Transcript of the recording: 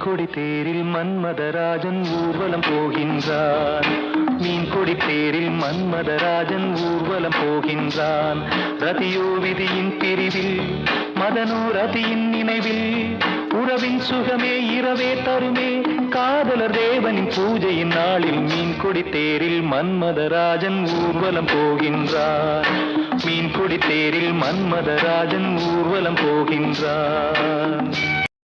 மீன்கொடி தேரில் மன்மதராஜன் ஊர்வலம் போகின்றான். மீன்கொடி தேரில் மன்மதராஜன் ஊர்வலம் போகின்றான். ரதியோ விதியின் பிரிவில் மதனோ ரதியின் நினைவில் உறவின் சுகமே இரவே தருமே. காதலர் தேவனின் பூஜையின் நாளில் மீன்கொடி தேரில் மன்மதராஜன் ஊர்வலம் போகின்றார். மீன்கொடி தேரில் மன்மதராஜன் ஊர்வலம் போகின்றார்.